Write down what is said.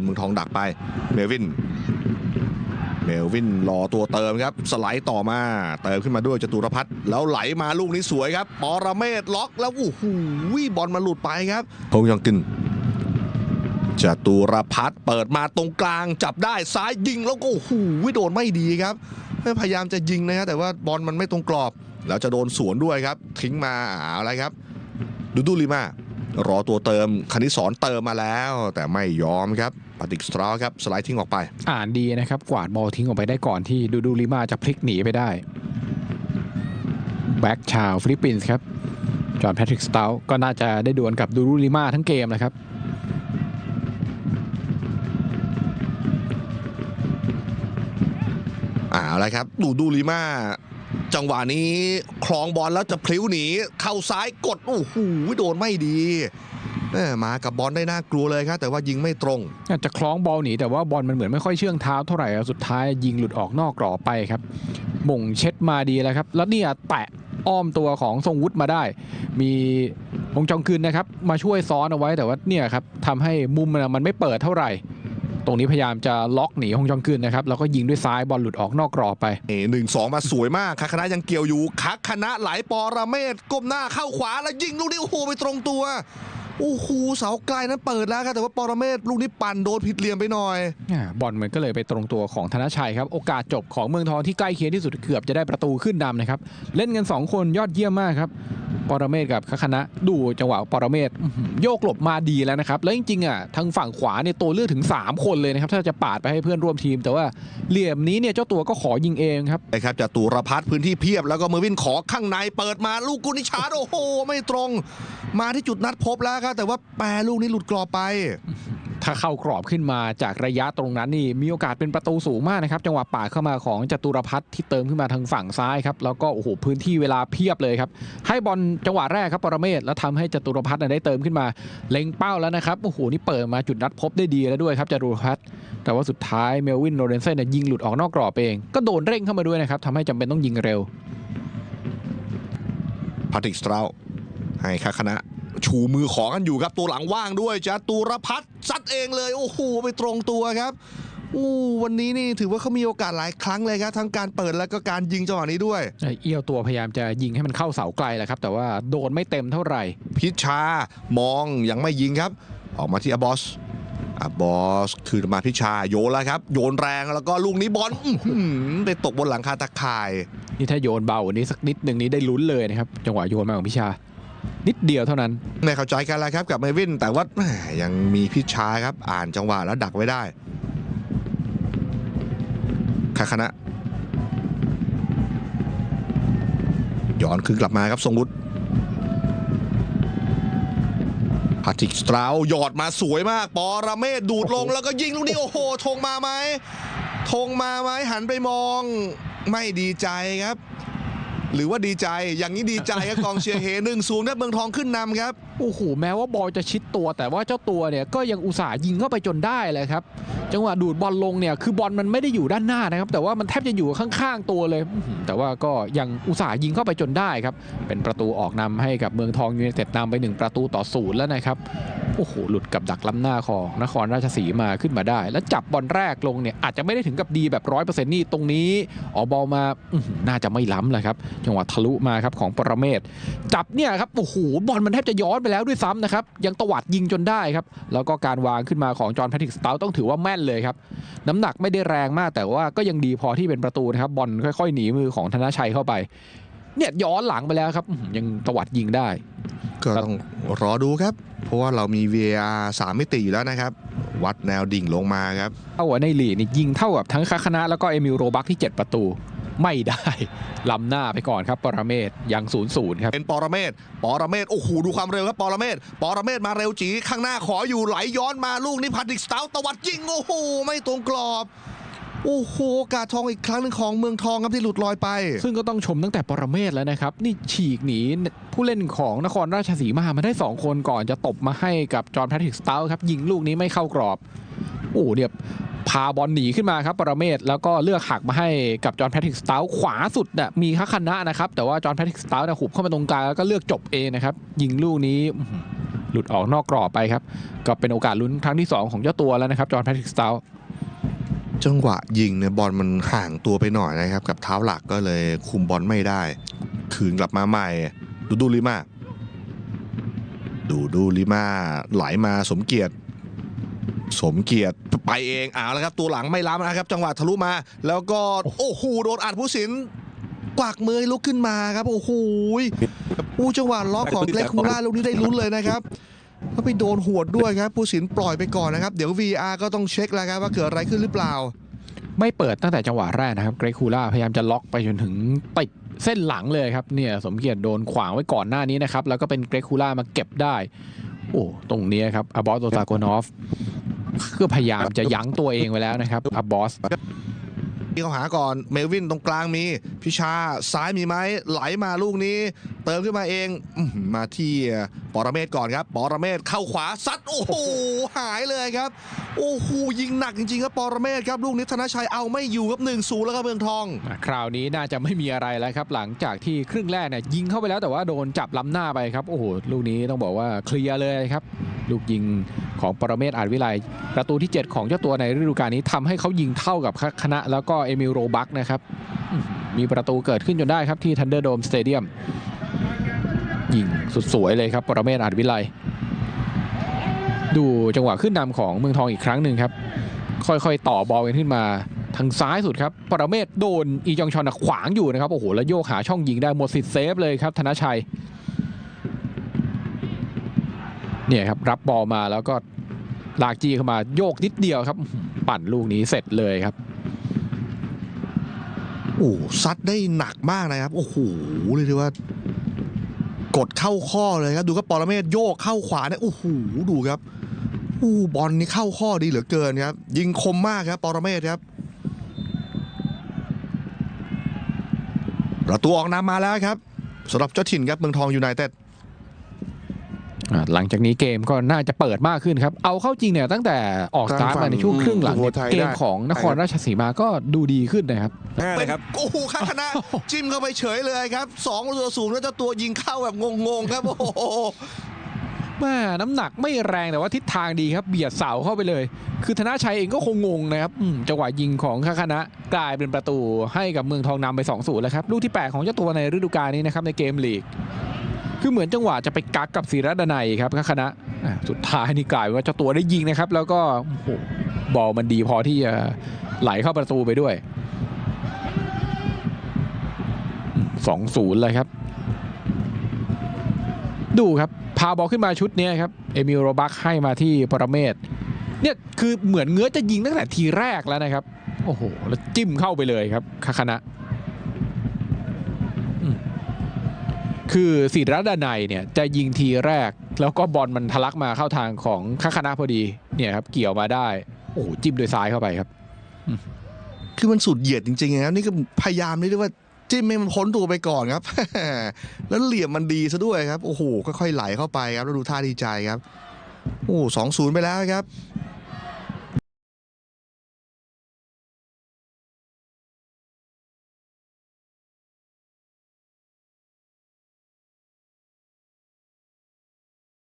นเมืองทองดักไป เมลวิน เมลวินรอตัวเติมครับ สไลด์ต่อมาเติมขึ้นมาด้วยจตุรพัฒน์แล้วไหลมาลูกนี้สวยครับปรเมศล็อกแล้วโอ้โหบอลมาหลุดไปครับฮงยองกึนจตุรพัฒน์เปิดมาตรงกลางจับได้ซ้ายยิงแล้วก็โอ้โหโดนไม่ดีครับพยายามจะยิงนะครับแต่ว่าบอลมันไม่ตรงกรอบ แล้วจะโดนสวนด้วยครับ ทิ้งมาเอาอะไรครับ ดูดูลิมารอตัวเติมคณิสอนเติมมาแล้ว แต่ไม่ยอมครับ ปาติกสตราครับสไลด์ทิ้งออกไป อ่านดีนะครับ กวาดบอลทิ้งออกไปได้ก่อนที่ดูดูลิมาจะพลิกหนีไปได้ แบ็กชาวฟิลิปปินส์ครับจอห์นแพทริกสตาลก็น่าจะได้ดวลกับดูดูลิมาทั้งเกมนะครับอ่าอะไรครับ ดูดูลิมาจังหวะนี้คลองบอลแล้วจะพลิ้วหนี เข้าซ้ายกด โอ้โหโดนไม่ดีแม่มากับบอลได้น่ากลัวเลยครับแต่ว่ายิงไม่ตรงอาจจะคล้องบอลหนีแต่ว่าบอลมันเหมือนไม่ค่อยเชื่องเท้าเท่าไหร่สุดท้ายยิงหลุดออกนอกกรอบไปครับหม่งเช็ดมาดีแล้วครับ แล้วเนี่ยแตะอ้อมตัวของทรงวุฒิมาได้ มีวงจองคืนนะครับ มาช่วยซ้อนเอาไว้แต่ว่าเนี่ยครับทำให้มุมมันมันไม่เปิดเท่าไหร่ ตรงนี้พยายามจะล็อกหนีฮงจองคืนนะครับแล้วก็ยิงด้วยซ้ายบอลหลุดออกนอกกรอบไปหนึ่งสองมาสวยมากคาคณะยังเกี่ยวอยู่คักคณะไหลปอระเมศก้มหน้าเข้าขวาแล้วยิงลูกนี้โอ้โหไปตรงตัว โอ้โหเสาไกลนั้นเปิดแล้วครับแต่ว่าปอรเมศลูกนี้ปั่นโดนผิดเหลี่ยมไปหน่อยบอลมันก็เลยไปตรงตัวของธนชัยครับ โอกาสจบของเมืองทองที่ใกล้เคียงที่สุดเกือบจะได้ประตูขึ้นนำนะครับ เล่นกัน 2 คนยอดเยี่ยมมากครับ ปรเมศกับคณะดูจังหวะปรเมศโยกหลบมาดีแล้วนะครับ แล้วจริงๆอะทางฝั่งขวาเนี่ยตัวเลือกถึง 3 คนเลยนะครับ ถ้าจะปาดไปให้เพื่อนร่วมทีม แต่ว่าเหลี่ยมนี้เนี่ยเจ้าตัวก็ขอยิงเองครับนะครับจตุรพัฒพื้นที่เพียบ แล้วก็เมอร์วินขอข้างในเปิดมาลูกกุนิชาร์โอ้โหไม่ตรง มาที่จุดนัดพบแล้วครับแต่ว่าแปรลูกนี้หลุดกรอบไป ถ้าเข้ากรอบขึ้นมาจากระยะตรงนั้นนี่มีโอกาสเป็นประตูสูงมากนะครับจังหวะป่าดเข้ามาของจตุรพัฒน์ที่เติมขึ้นมาทางฝั่งซ้ายครับแล้วก็โอ้โหพื้นที่เวลาเพียบเลยครับให้บอลจังหวะแรกครับปรเมศแล้วทำให้จตุรพัฒน์น่ได้เติมขึ้นมา เล็งเป้าแล้วนะครับโอ้โหนี่เปิดมาจุดนัดพบได้ดีแล้วด้วยครับจตุรพัฒน์แต่ว่าสุดท้ายเมลวินโรเรนเซนเนยิงหลุดออกนอกกรอบเองก็โดนเร่งเข้ามาด้วยนะครับทำให้จำเป็นต้องยิงเร็วพาทริกสตราวให้คาคณะ ชูมือขอกันอยู่ครับตัวหลังว่างด้วยจตุรพัฒน์ซัดเองเลยโอ้โหไปตรงตัวครับอู้วันนี้นี่ถือว่าเขามีโอกาสหลายครั้งเลยครับทั้งการเปิดแล้วก็การยิงจังหวะนี้ด้วยเอี้ยวตัวพยายามจะยิงให้มันเข้าเสาไกลแหละครับ แต่ว่าโดนไม่เต็มเท่าไหร่ พิชามองยังไม่ยิงครับ ออกมาที่อบอสอบอสคืนมาพิชาโยนแล้วครับ โยนแรงแล้วก็ลูกนี้บอลไปตกบนหลังคาตะข่าย นี่ถ้าโยนเบากว่านี้สักนิดหนึ่งนี้ได้ลุ้นเลยนะครับ จังหวะโยนมาของพิชา นิดเดียวเท่านั้น ไม่เข้าใจกันแล้วครับกับเมวิน แต่ว่าแหมยังมีพิชาครับอ่านจังหวะแล้วดักไว้ได้คาคณะย้อนคืนกลับมาครับทรงวุฒิพาติกสตราวหยอดมาสวยมาก ปอระเมศดูดลงแล้วก็ยิงลูกนี้ โอ้โหธงมาไหมธงมาไหมหันไปมองไม่ดีใจครับ หรือว่าดีใจอย่างนี้ดีใจครับกองเชียร์เฮหนึ่งศูนย์ครับเมืองทองขึ้นนำครับโอ้โหแม้ว่าบอลจะชิดตัว แต่ว่าเจ้าตัวเนี่ยก็ยังอุตส่าห์ยิงเข้าไปจนได้เลยครับ จังหวะดูดบอลลงเนี่ยคือบอลมันไม่ได้อยู่ด้านหน้านะครับ แต่ว่ามันแทบจะอยู่ข้างๆตัวเลย แต่ว่าก็ยังอุตส่าห์ยิงเข้าไปจนได้ครับ เป็นประตูออกนำให้กับเมืองทองยูไนเต็ดนำไปหนึ่งประตูต่อศูนย์แล้วนะครับโอ้โหหลุดกับดักล้ำหน้าของนครราชสีมาขึ้นมาได้ แล้วจับบอลแรกลงเนี่ยอาจจะไม่ได้ถึงกับดีแบบร้อยเปอร์เซ็นต์นี่ตรงนี้ออบอลมาอน่าจะไม่ล้ำเลยครับจังหวะทะลุมาครับของปรเมศจับเนี่ยครับโอ้โหบอลมันแทบจะย้อนไปแล้วด้วยซ้ำนะครับยังตวัดยิงจนได้ครับแล้วก็การวางขึ้นมาของจอห์นแพทริกสตาต้องถือว่าแม่นเลยครับน้ำหนักไม่ได้แรงมากแต่ว่าก็ยังดีพอที่เป็นประตูนะครับบอลค่อย ๆ หนีมือของธนชัยเข้าไปเนี่ยย้อนหลังไปแล้วครับยังตวัดยิงได้ ก็ต้องรอดูครับ เพราะว่าเรามี VAR สามมิติอยู่แล้วนะครับ วัดแนวดิ่งลงมาครับเท่ากับในลีกนี่ยิงเท่ากับทั้งคาคณะแล้วก็เอมิลโรบักที่ 7 ประตูไม่ได้ล้ำหน้าไปก่อนครับ ปรเมศยังศูนย์ศูนย์ครับ เป็นปรเมศปรเมศโอ้โหดูความเร็วครับปรเมศปรเมศมาเร็วจีข้างหน้าขออยู่ไหลย้อนมาลูกนี้พัดดิกสตาตวัดยิงโอ้โหไม่ตรงกรอบ โอ้โหโอกาสทองอีกครั้งหนึ่งของเมืองทองครับที่หลุดลอยไป ซึ่งก็ต้องชมตั้งแต่ปรเมศแล้วนะครับ นี่ฉีกหนีผู้เล่นของนครราชสีมามาได้ 2 คนก่อนจะตบมาให้กับจอห์นแพทริกสตาครับ ยิงลูกนี้ไม่เข้ากรอบ โอ้เนี่ยพาบอลหนีขึ้นมาครับปรเมศแล้วก็เลือกหักมาให้กับจอห์นแพทริกสตาขวาสุดน่ะมีข้าคณะนะครับ แต่ว่าจอห์นแพทริกสตาเนี่ยหุบเข้ามาตรงกลางแล้วก็เลือกจบเองนะครับยิงลูกนี้หลุดออกนอกกรอบไปครับ ก็เป็นโอกาสลุ้นครั้งที่ 2 ของเจ้าตัวแล้วนะครับจอห์นแพทริกสตา จังหวะยิงเนี่ยบอลมันห่างตัวไปหน่อยนะครับ กับเท้าหลักก็เลยคุมบอลไม่ได้ คืนกลับมาใหม่ ดูดูลิมาดูดูลิมาไหลมาสมเกียรติ สมเกียรติไปเองเอาแล้วครับ ตัวหลังไม่ล้ำนะครับ จังหวะทะลุมา แล้วก็โอ้โหโดนอัดผู้สินกวักมือลุกขึ้นมาครับ โอ้โหอู้จังหวะล็อกของเกรกคูล่าลูกนี้ได้ลุ้นเลยนะครับ ก็ไปโดนหวดด้วยครับผู้สินปล่อยไปก่อนนะครับ เดี๋ยว VR ก็ต้องเช็คแล้วครับว่าเกิดอะไรขึ้นหรือเปล่า ไม่เปิดตั้งแต่จังหวะแรกนะครับเกรกคูล่าพยายามจะล็อกไปจนถึงติดเส้นหลังเลยครับเนี่ยสมเกียรติโดนขวางไว้ก่อนหน้านี้นะครับ แล้วก็เป็นเกรกคูล่ามาเก็บได้ โอ้ตรงนี้ครับอบอสโตซาโกนอฟคือพยายามจะยั้งตัวเองไว้แล้วนะครับอบอส ที่เขาหาก่อนเมลวินตรงกลางมีพิชาซ้ายมีไหมไหลมาลูกนี้ เติมขึ้นมาเองมาที่ปรเมศก่อนครับปรเมศเข้าขวาซัดโอ้โหหายเลยครับโอ้โหยิงหนักจริงๆครับปรเมศครับลูกนี้ธนชัยเอาไม่อยู่ครับ1นศูนย์แล้วครับเมืองทอง คราวนี้น่าจะไม่มีอะไรแล้วครับ หลังจากที่ครึ่งแรกเนี่ยยิงเข้าไปแล้วแต่ว่าโดนจับล้ำหน้าไปครับโอ้โหลูกนี้ต้องบอกว่าเคลียร์เลยครับ ลูกยิงของปรเมศอาจวิไลประตูที่ 7 ของเจ้าตัวในฤดูกาลนี้ทำให้เขายิงเท่ากับคณะ แล้วก็เอมิลโรบักนะครับมีประตูเกิดขึ้นจนได้ครับที่ทันเดอร์โดมสเตเดียมยิงสุดสวยเลยครับปรเมศอาจวิไลดูจังหวะขึ้นนำของเมืองทองอีกครั้งหนึ่งครับ ค่อยๆ ต่อบอลกันขึ้นมาทางซ้ายสุดครับ ปรเมศโดนอีจองชอนขวางอยู่นะครับ โอ้โห แล้วโยกหาช่องยิงได้หมดสิทธิ์เซฟเลยครับ ธนชัย เนี่ยครับรับบอลมาแล้วก็ลากจีเข้ามาโยกนิดเดียวครับ ปั่นลูกนี้เสร็จเลยครับโอ้ซัดได้หนักมากนะครับ โอ้โหเรียกได้ว่า กดเข้าข้อเลยครับ ดูครับปรเมศโยกเข้าขวาเนี่ยโอ้โหดูครับโอ้บอลนี่เข้าข้อดีเหลือเกินครับ ยิงคมมากครับปรเมศครับประตูออกนำมาแล้วครับสำหรับเจ้าถิ่นครับเมืองทองยูไนเต็ด หลังจากนี้เกมก็น่าจะเปิดมากขึ้นครับ เอาเข้าจริงเนี่ยตั้งแต่ออกสตาร์ทมาในช่วงครึ่งหลังเนี่ยสุโขทัยเกมได้ของนครราชสีมาก็ดูดีขึ้นนะครับแน่เลยครับโอ้โหข้างคณะจิ้มเข้าไปเฉยเลยครับสองตัวสูงแล้วเจ้าตัวยิงเข้าแบบงงๆครับโอ้โหแม่น้ำหนักไม่แรงแต่ว่าทิศทางดีครับ เบียดเสาเข้าไปเลย คือธนาชัยเองก็คงงงนะครับอืมจังหวะยิงของคาคณะกลายเป็นประตูให้กับเมืองทองนำไป2 0แล้วครับลูกที่ 8 ของเจ้าตัวในฤดูกาลนี้นะครับในเกมลีก คือเหมือนจังหวะจะไปกักกับศิรดนัยครับคาคณะสุดท้ายนี่กลายเป็นว่าเจ้าตัวได้ยิงนะครับ แล้วก็บอลมันดีพอที่จะไหลเข้าประตูไปด้วยสองศูนย์เลยครับ ดูครับพาบอลขึ้นมาชุดนี้ครับเอมิลโรบักให้มาที่ปรเมศเนี่ยคือเหมือนเงื้อจะยิงตั้งแต่ทีแรกแล้วนะครับ โอ้โห แล้วจิ้มเข้าไปเลยครับคาคณะ คือศิรดานัยเนี่ยจะยิงทีแรก แล้วก็บอลมันทะลักมาเข้าทางของคาคณะพอดีเนี่ยครับเกี่ยวมาได้โอ้โหจิ้มโดยซ้ายเข้าไปครับ คือมันสุดเหยียดจริงๆนะครับนี่ก็พยายามเรียกว่าจิ้มให้มันพ้นตัวไปก่อนครับ แล้วเหลี่ยมมันดีซะด้วยครับ โอ้โหค่อยๆไหลเข้าไปครับแล้วดูท่าดีใจครับ โอ้สองศูนย์ไปแล้วครับ